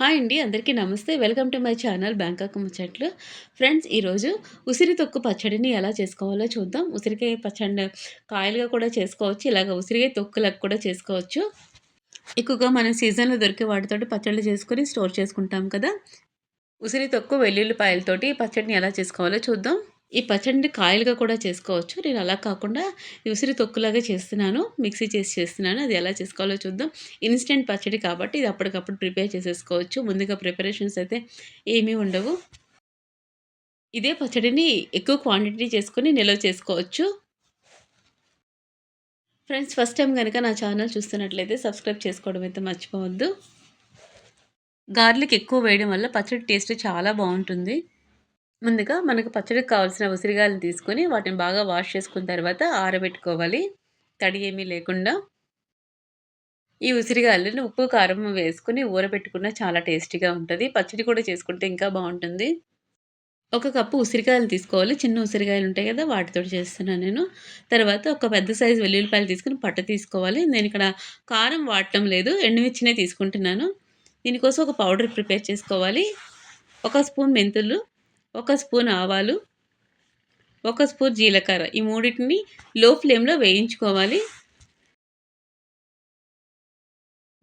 Hi అండి అందరికీ నమస్తే. Welcome to my channel Bangkok ముచ్చట్లు. ఫ్రెండ్స్ ఈరోజు ఉసిరి తొక్కు పచ్చడిని ఎలా చేసుకోవాలో చూద్దాం. ఉసిరికాయ పచ్చడి కాయలుగా కూడా చేసుకోవచ్చు ఇలాగ ఉసిరికాయ తొక్కులకు కూడా చేసుకోవచ్చు. ఎక్కువగా మనం సీజన్లో దొరికే వాటితోటి పచ్చళ్ళు చేసుకొని స్టోర్ చేసుకుంటాం కదా. ఉసిరి తొక్కు వెల్లుల్లిపాయలతోటి పచ్చడిని ఎలా చేసుకోవాలో చూద్దాం. ఈ పచ్చడిని కాయలుగా కూడా చేసుకోవచ్చు. నేను అలా కాకుండా ఉసిరి తొక్కులాగా చేస్తున్నాను. మిక్సీ చేసి చేస్తున్నాను. అది ఎలా చేసుకోవాలో చూద్దాం. ఇన్స్టెంట్ పచ్చడి కాబట్టి ఇది అప్పటికప్పుడు ప్రిపేర్ చేసేసుకోవచ్చు. ముందుగా ప్రిపరేషన్స్ అయితే ఏమీ ఉండవు. ఇదే పచ్చడిని ఎక్కువ క్వాంటిటీ చేసుకొని నిల్వ చేసుకోవచ్చు. ఫ్రెండ్స్ ఫస్ట్ టైం కనుక నా ఛానల్ చూస్తున్నట్లయితే సబ్స్క్రైబ్ చేసుకోవడం అయితే మర్చిపోవద్దు. గార్లిక్ ఎక్కువ వేయడం వల్ల పచ్చడి టేస్ట్ చాలా బాగుంటుంది. ముందుగా మనకు పచ్చడికి కావాల్సిన ఉసిరిగాయలను తీసుకొని వాటిని బాగా వాష్ చేసుకున్న తర్వాత ఆరబెట్టుకోవాలి. తడి ఏమీ లేకుండా. ఈ ఉసిరిగాయలను ఉప్పు కారం వేసుకుని ఊరబెట్టుకున్న చాలా టేస్టీగా ఉంటుంది. పచ్చడి కూడా చేసుకుంటే ఇంకా బాగుంటుంది. ఒక కప్పు ఉసిరికాయలు తీసుకోవాలి. చిన్న ఉసిరికాయలు ఉంటాయి కదా వాటితో చేస్తున్నాను నేను. తర్వాత ఒక పెద్ద సైజు వెల్లుల్లిపాయలు తీసుకుని పట్ట తీసుకోవాలి. నేను ఇక్కడ కారం వాడటం లేదు. ఎండుమిర్చినే తీసుకుంటున్నాను. దీనికోసం ఒక పౌడర్ ప్రిపేర్ చేసుకోవాలి. ఒక స్పూన్ మెంతులు. ఒక స్పూన్ ఆవాలు ఒక స్పూన్ జీలకర్ర. ఈ మూడింటిని లో ఫ్లేమ్లో వేయించుకోవాలి.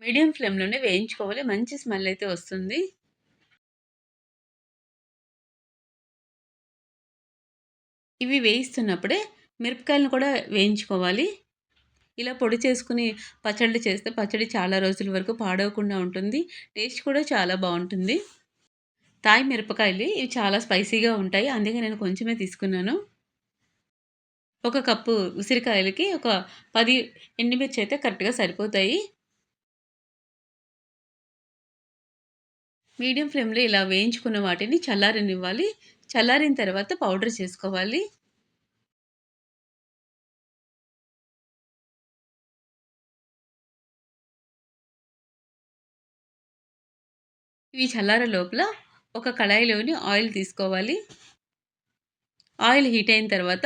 మీడియం ఫ్లేమ్లోనే వేయించుకోవాలి. మంచి స్మెల్ అయితే వస్తుంది. ఇవి వేయిస్తున్నప్పుడే మిరపకాయలను కూడా వేయించుకోవాలి. ఇలా పొడి చేసుకుని పచ్చడి చేస్తే పచ్చడి చాలా రోజుల వరకు పాడవకుండా ఉంటుంది. టేస్ట్ కూడా చాలా బాగుంటుంది. తాయి మిరపకాయలు ఇవి చాలా స్పైసీగా ఉంటాయి. అందుకే నేను కొంచెమే తీసుకున్నాను. ఒక కప్పు ఉసిరికాయలకి ఒక పది ఎండుమిర్చి అయితే కరెక్ట్గా సరిపోతాయి. మీడియం ఫ్లేమ్లో ఇలా వేయించుకున్న వాటిని చల్లారనివ్వాలి. చల్లారిన తర్వాత పౌడర్ చేసుకోవాలి. ఇవి చల్లార లోపల ఒక కళాయిలోని ఆయిల్ తీసుకోవాలి. ఆయిల్ హీట్ అయిన తర్వాత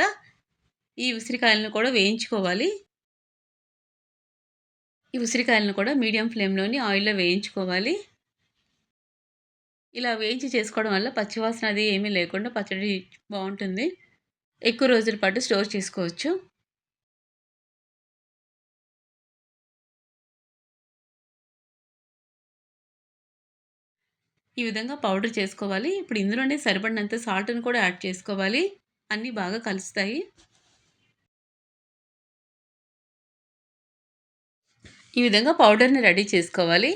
ఈ ఉసిరికాయలను కూడా వేయించుకోవాలి. ఈ ఉసిరికాయలను కూడా మీడియం ఫ్లేమ్లోని ఆయిల్లో వేయించుకోవాలి. ఇలా వేయించి చేసుకోవడం వల్ల పచ్చివాసన అది ఏమీ లేకుండా పచ్చడి బాగుంటుంది. ఎక్కువ రోజుల పాటు స్టోర్ చేసుకోవచ్చు. ఈ విధంగా పౌడర్ చేసుకోవాలి. ఇప్పుడు ఇందులోనే సరిపడినంత సాల్ట్ని కూడా యాడ్ చేసుకోవాలి. అన్నీ బాగా కలుస్తాయి. ఈ విధంగా పౌడర్ని రెడీ చేసుకోవాలి.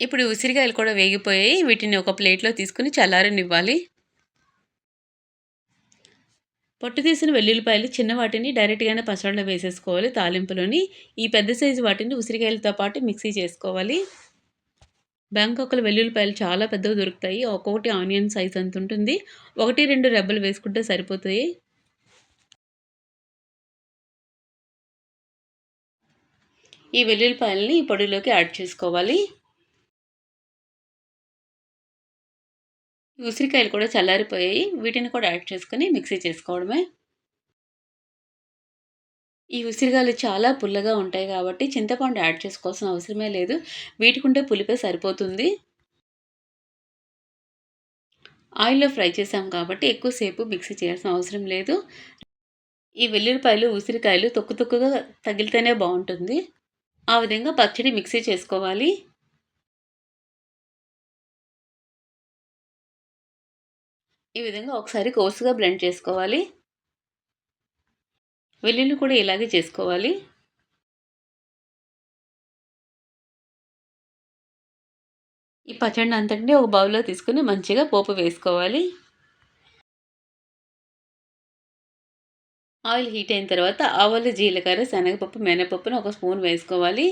ఇప్పుడు ఉసిరికాయలు కూడా వేగిపోయాయి. వీటిని ఒక ప్లేట్లో తీసుకుని చల్లారనివ్వాలి. పొట్టు తీసిన వెల్లుల్లిపాయలు చిన్న వాటిని డైరెక్ట్గానే పచ్చడిలో వేసేసుకోవాలి తాలింపులోని. ఈ పెద్ద సైజు వాటిని ఉసిరికాయలతో పాటు మిక్సీ చేసుకోవాలి. బ్యాంకాక్లో వెల్లుల్లిపాయలు చాలా పెద్దవి దొరుకుతాయి. ఒక్కొక్కటి ఆనియన్ సైజ్ అంత ఉంటుంది. ఒకటి రెండు రెబ్బలు వేసుకుంటే సరిపోతాయి. ఈ వెల్లుల్లిపాయలని ఈ పొడిలోకి యాడ్ చేసుకోవాలి. ఉసిరికాయలు కూడా చల్లారిపోయాయి. వీటిని కూడా యాడ్ చేసుకొని మిక్సీ చేసుకోవడమే. ఈ ఉసిరికాయలు చాలా పుల్లగా ఉంటాయి కాబట్టి చింతపండు యాడ్ చేసుకోవాల్సిన అవసరమే లేదు. వీటికుంటే పులిపే సరిపోతుంది. ఆయిల్లో ఫ్రై చేసాం కాబట్టి ఎక్కువసేపు మిక్సీ చేయాల్సిన అవసరం లేదు. ఈ వెల్లుల్లిపాయలు ఉసిరికాయలు తొక్కు తొక్కుగా తగిలితేనే బాగుంటుంది. ఆ విధంగా పచ్చడి మిక్సీ చేసుకోవాలి. ఈ విధంగా ఒకసారి కోర్సుగా బ్లెండ్ చేసుకోవాలి. వెల్లుల్లి కూడా ఇలాగే చేసుకోవాలి. ఈ పచ్చడి అంతటిని ఒక బౌల్లో తీసుకుని మంచిగా పోపు వేసుకోవాలి. ఆయిల్ హీట్ అయిన తర్వాత ఆవాలు జీలకర్ర శనగపప్పు మినపప్పును ఒక స్పూన్ వేసుకోవాలి.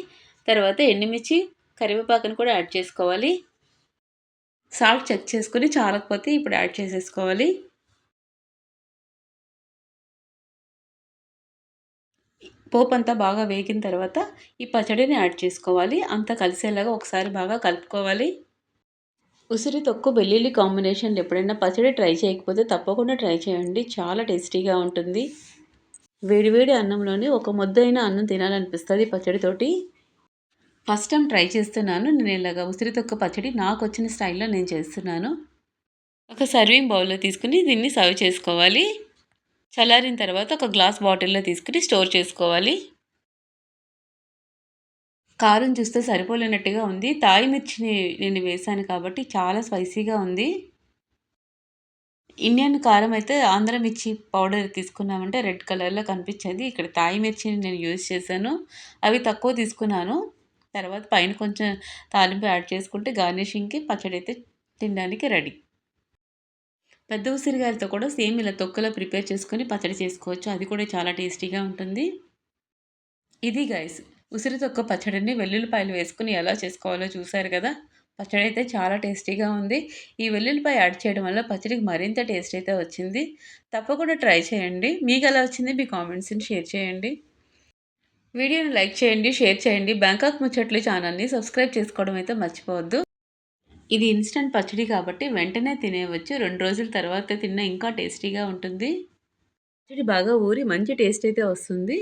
తర్వాత ఎండుమిర్చి కరివేపాకును కూడా యాడ్ చేసుకోవాలి. సాల్ట్ చెక్ చేసుకుని చాలకపోతే ఇప్పుడు యాడ్ చేసేసుకోవాలి. పోపు అంతా బాగా వేగిన తర్వాత ఈ పచ్చడిని యాడ్ చేసుకోవాలి. అంతా కలిసేలాగా ఒకసారి బాగా కలుపుకోవాలి. ఉసిరి తొక్కు వెల్లుల్లి కాంబినేషన్ ఎప్పుడైనా పచ్చడి ట్రై చేయకపోతే తప్పకుండా ట్రై చేయండి. చాలా టేస్టీగా ఉంటుంది. వేడివేడి అన్నంలోని ఒక ముద్దైన అన్నం తినాలనిపిస్తుంది పచ్చడితోటి. ఫస్ట్ టైం ట్రై చేస్తున్నాను. నేను ఇలాగా ఉసిరి తొక్క పచ్చడి నాకు వచ్చిన స్టైల్లో నేను చేస్తున్నాను. ఒక సర్వింగ్ బౌల్లో తీసుకుని దీన్ని సర్వ్ చేసుకోవాలి. చల్లారిన తర్వాత ఒక గ్లాస్ బాటిల్లో తీసుకుని స్టోర్ చేసుకోవాలి. కారం చూస్తే సరిపోలేనట్టుగా ఉంది. తాయి మిర్చిని నేను వేశాను కాబట్టి చాలా స్పైసీగా ఉంది. ఇండియన్ కారం అయితే ఆంధ్ర మిర్చి పౌడర్ తీసుకున్నామంటే రెడ్ కలర్లో కనిపించేది. ఇక్కడ తాయి మిర్చిని నేను యూజ్ చేశాను. అవి తక్కువ తీసుకున్నాను. తర్వాత పైన కొంచెం తాలింపు యాడ్ చేసుకుంటే గార్నిషింగ్కి పచ్చడి అయితే తినడానికి రెడీ. పెద్ద ఉసిరికాయలతో కూడా సేమ్ ఇలా తొక్కలో ప్రిపేర్ చేసుకొని పచ్చడి చేసుకోవచ్చు. అది కూడా చాలా టేస్టీగా ఉంటుంది. ఇది గైస్ ఉసిరి తొక్క పచ్చడిని వెల్లుల్లిపాయలు వేసుకుని ఎలా చేసుకోవాలో చూసారు కదా? పచ్చడి అయితే చాలా టేస్టీగా ఉంది. ఈ వెల్లుల్లిపాయ యాడ్ చేయడం వల్ల పచ్చడికి మరింత టేస్ట్ అయితే వచ్చింది. తప్పకుండా ట్రై చేయండి. మీకు ఎలా వచ్చింది మీ కామెంట్స్ని షేర్ చేయండి. వీడియోని లైక్ చేయండి షేర్ చేయండి. బ్యాంకాక్ ముచ్చట్లు ఛానల్ని సబ్స్క్రైబ్ చేసుకోవడం అయితే మర్చిపోవద్దు. ఇది ఇన్స్టంట్ పచ్చడి కాబట్టి వెంటనే తినేయవచ్చు. రెండు రోజుల తర్వాత తిన్న ఇంకా టేస్టీగా ఉంటుంది. పచ్చడి బాగా ఊరి మంచి టేస్ట్ అయితే వస్తుంది.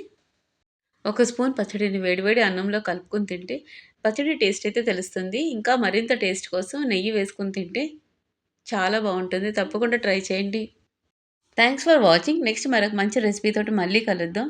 ఒక స్పూన్ పచ్చడిని వేడివేడి అన్నంలో కలుపుకొని తింటే పచ్చడి టేస్ట్ అయితే తెలుస్తుంది. ఇంకా మరింత టేస్ట్ కోసం నెయ్యి వేసుకొని తింటే చాలా బాగుంటుంది. తప్పకుండా ట్రై చేయండి. థ్యాంక్స్ ఫర్ వాచింగ్ నెక్స్ట్ మరొక మంచి రెసిపీతో మళ్ళీ కలుద్దాం.